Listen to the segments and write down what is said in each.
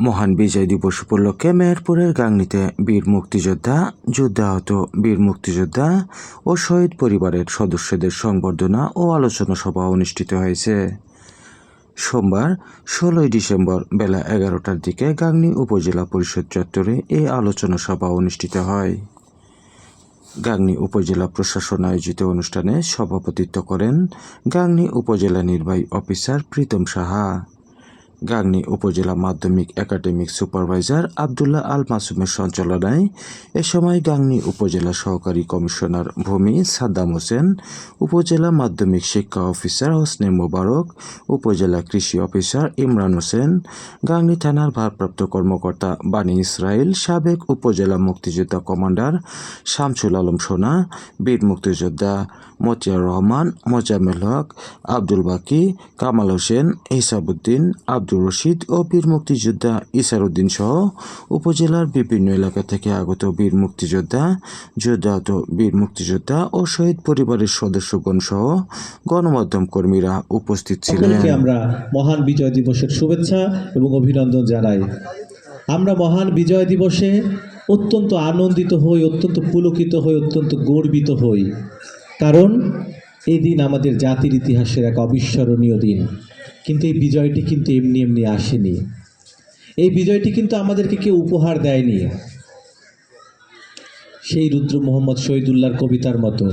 মহান বিজয় দিবস উপলক্ষে মেহেরপুরের গাংনীতে বীর মুক্তিযোদ্ধা, যুদ্ধাহত বীর মুক্তিযোদ্ধা ও শহীদ পরিবারের সদস্যদের সংবর্ধনা ও আলোচনা সভা অনুষ্ঠিত হয়েছে। সোমবার, ষোলোই ডিসেম্বর বেলা এগারোটার দিকে গাংনী উপজেলা পরিষদ চত্বরে এই আলোচনা সভা অনুষ্ঠিত হয়। গাংনী উপজেলা প্রশাসন আয়োজিত অনুষ্ঠানে সভাপতিত্ব করেন গাংনী উপজেলা নির্বাহী অফিসার প্রীতম সাহা। গাংনী উপজেলা মাধ্যমিক একাডেমিক সুপারভাইজার আবদুল্লাহ আল মাসুমের সঞ্চালনায় এ সময় গাংনী উপজেলা সহকারী কমিশনার ভূমি সাদ্দাম হোসেন, উপজেলা মাধ্যমিক শিক্ষা অফিসার হোসনে মোবারক, উপজেলা কৃষি অফিসার ইমরান হোসেন, গাংনী থানার ভারপ্রাপ্ত কর্মকর্তা বানী ইসরায়েল সাবেক উপজেলা মুক্তিযোদ্ধা কমান্ডার শামসুল আলম সোনা, বীর মুক্তিযোদ্ধা মতিয়ার রহমান মোজামেল হক, আব্দুল বাকি, কামাল হোসেন ইসাবুদ্দিন আব্দুর রশিদ ও বীর মুক্তিযোদ্ধা ইসারউদ্দিন সহ উপজেলার বিভিন্ন এলাকা থেকে আগত বীর মুক্তিযোদ্ধা যোদ্ধাহত বীর মুক্তিযোদ্ধা ও শহীদ পরিবারের সদস্যগণ সহ গণমাধ্যম কর্মীরা উপস্থিত ছিলেন। আমরা মহান বিজয় দিবসের শুভেচ্ছা এবং অভিনন্দন জানাই। আমরা মহান বিজয় দিবসে অত্যন্ত আনন্দিত হই, অত্যন্ত পুলকিত হই, অত্যন্ত গর্বিত হই। কারণ এই দিন আমাদের জাতির ইতিহাসের এক অবিস্মরণীয় দিন। কিন্তু এই বিজয়টি কিন্তু এমনি এমনি আসেনি। এই বিজয়টি কিন্তু আমাদেরকে কেউ উপহার দেয়নি। সেই রুদ্র মোহাম্মদ শহীদুল্লাহর কবিতার মতো,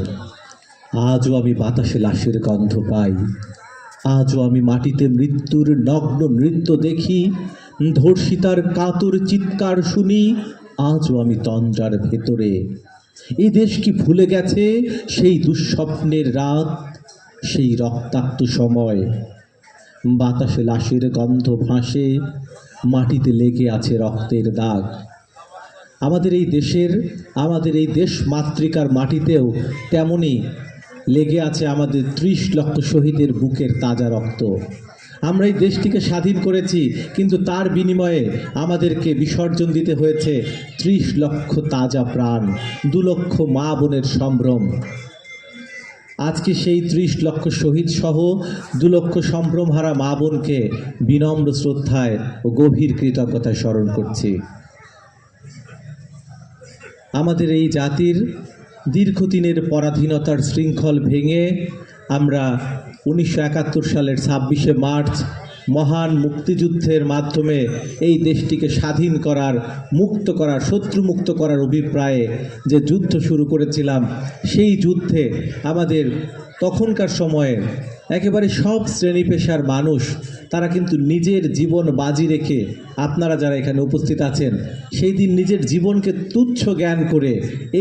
আজও আমি বাতাসে লাশের গন্ধ পাই। আজও আমি মাটিতে মৃত্যুর নগ্ন নৃত্য দেখি। ধর্ষিতার কাতুর চিৎকার শুনি। আজও আমি তন্দ্রার ভেতরে এই দেশ কি ভুলে গেছে? সেই দুঃস্বপ্নের রাত, সেই রক্তাক্ত সময়। বাতাসে লাশের গন্ধ ভাসে, মাটিতে লেগে আছে রক্তের দাগ। আমাদের এই দেশের, আমাদের এই দেশ মাতৃকার মাটিতেও তেমনই লেগে আছে আমাদের ত্রিশ লক্ষ শহীদের বুকের তাজা রক্ত। আমরা এই দেশটিকে স্বাধীন করেছি, কিন্তু তার বিনিময়ে আমাদেরকে বিসর্জন দিতে হয়েছে ত্রিশ লক্ষ তাজা প্রাণ, দু লক্ষ মা বোনের সম্ভ্রম। আজকে সেই ত্রিশ লক্ষ শহীদ সহ দু লক্ষ সম্ভ্রমহারা মা বোনকে বিনম্র শ্রদ্ধায় ও গভীর কৃতজ্ঞতায় স্মরণ করছি। আমাদের এই জাতির দীর্ঘদিনের পরাধীনতার শৃঙ্খল ভেঙে আমরা উনিশশো একাত্তর সালের ছাব্বিশে মার্চ মহান মুক্তিযুদ্ধের মাধ্যমে এই দেশটিকে স্বাধীন করার, মুক্ত করার, শত্রুমুক্ত করার অভিপ্রায়ে যে যুদ্ধ শুরু করেছিলাম, সেই যুদ্ধে আমাদের তখনকার সময়ে একেবারে সব শ্রেণি পেশার মানুষ, তারা কিন্তু নিজের জীবন বাজি রেখে আপনারা যারা এখানে উপস্থিত আছেন, সেই দিন নিজের জীবনকে তুচ্ছ জ্ঞান করে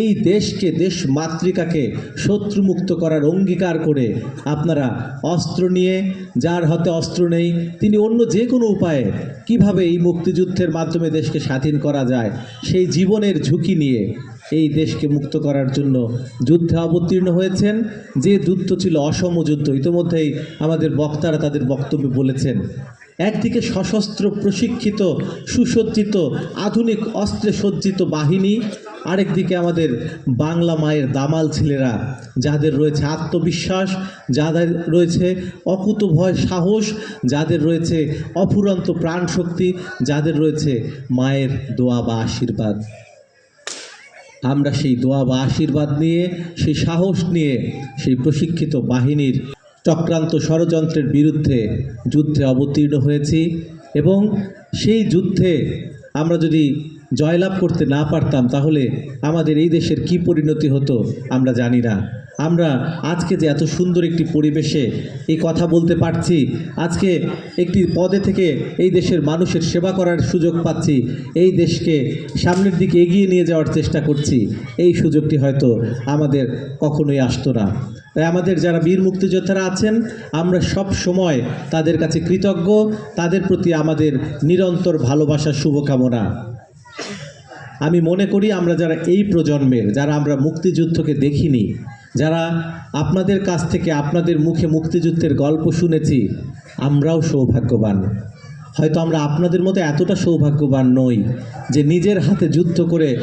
এই দেশকে, দেশ মাতৃকাকে শত্রুমুক্ত করার অঙ্গীকার করে আপনারা অস্ত্র নিয়ে, যার হাতে অস্ত্র নেই, তিনি অন্য যে কোনো উপায়ে কীভাবে এই মুক্তিযুদ্ধের মাধ্যমে দেশকে স্বাধীন করা যায়, সেই জীবনের ঝুঁকি নিয়ে এই দেশকে মুক্ত করার জন্য যুদ্ধে অবতীর্ণ হয়েছেন। যে যুদ্ধ ছিল অসম যুদ্ধ, ইতিমধ্যেই আমাদের বক্তারা তাদের বক্তব্যে বলেছেন। একদিকে সশস্ত্র প্রশিক্ষিত, সুসজ্জিত, আধুনিক, অস্ত্রে সজ্জিত বাহিনী, আরেকদিকে আমাদের বাংলা মায়ের দামাল ছেলেরা, যাদের রয়েছে আত্মবিশ্বাস, যাদের রয়েছে অকুত ভয়, সাহস, যাদের রয়েছে অফুরন্ত প্রাণশক্তি, যাদের রয়েছে মায়ের দোয়া বা আশীর্বাদ। আমরা সেই দোয়া বা আশীর্বাদ নিয়ে, সেই সাহস নিয়ে সেই প্রশিক্ষিত বাহিনীর চক্রান্ত ষড়যন্ত্রের বিরুদ্ধে যুদ্ধে অবতীর্ণ হয়েছি এবং সেই যুদ্ধে আমরা যদি জয়লাভ করতে না পারতাম, তাহলে আমাদের এই দেশের কি পরিণতি হতো আমরা জানি না। আমরা আজকে যে এত সুন্দর একটি পরিবেশে এই কথা বলতে পারছি, আজকে একটি পদে থেকে এই দেশের মানুষের সেবা করার সুযোগ পাচ্ছি, এই দেশকে সামনের দিকে এগিয়ে নিয়ে যাওয়ার চেষ্টা করছি, এই সুযোগটি হয়তো আমাদের কখনোই আসতো না। তাই আমাদের যারা বীর মুক্তিযোদ্ধারা আছেন, আমরা সব সময় তাদের কাছে কৃতজ্ঞ, তাদের প্রতি আমাদের নিরন্তর ভালোবাসার শুভকামনা। আমি মনে করি আমরা যারা এই প্রজন্মের, যারা আমরা মুক্তিযুদ্ধকে দেখিনি, যারা আপনাদের কাছ থেকে আপনাদের মুখে মুক্তিযুদ্ধের গল্প শুনেছি, আমরাও সৌভাগ্যবান। হয়তো আমরা আপনাদের মতো এতটা সৌভাগ্যবান নই যে নিজের হাতে যুদ্ধ করে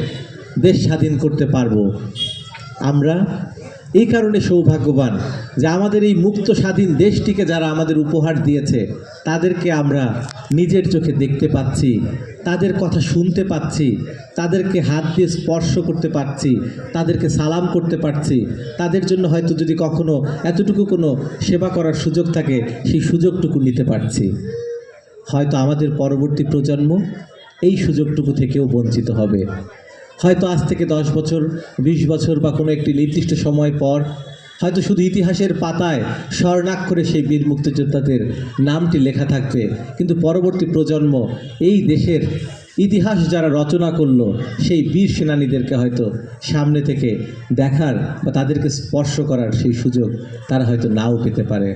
দেশ স্বাধীন করতে পারব। আমরা এই কারণে সৌভাগ্যবান যে আমাদের এই মুক্ত স্বাধীন দেশটিকে যারা আমাদের উপহার দিয়েছে, তাদেরকে আমরা নিজের চোখে দেখতে পাচ্ছি, তাদের কথা শুনতে পাচ্ছি, তাদেরকে হাত দিয়ে স্পর্শ করতে পারছি, তাদেরকে সালাম করতে পারছি। তাদের জন্য হয়তো যদি কখনো এতটুকু কোনো সেবা করার সুযোগ থাকে, সেই সুযোগটুকু নিতে পারছি। হয়তো আমাদের পরবর্তী প্রজন্ম এই সুযোগটুকু থেকেও বঞ্চিত হবে। হয়তো আজ থেকে দশ বছর, বিশ বছর বা কোনো একটি নির্দিষ্ট সময় পর, হয়তো শুধু ইতিহাসের পাতায় স্বর্ণাক্ষরে সেই বীর মুক্তিযোদ্ধাদের নামটি লেখা থাকবে। কিন্তু পরবর্তী প্রজন্ম এই দেশের ইতিহাস যারা রচনা করল, সেই বীর সেনানীদেরকে হয়তো সামনে থেকে দেখার বা তাদেরকে স্পর্শ করার সেই সুযোগ তারা হয়তো নাও পেতে পারে।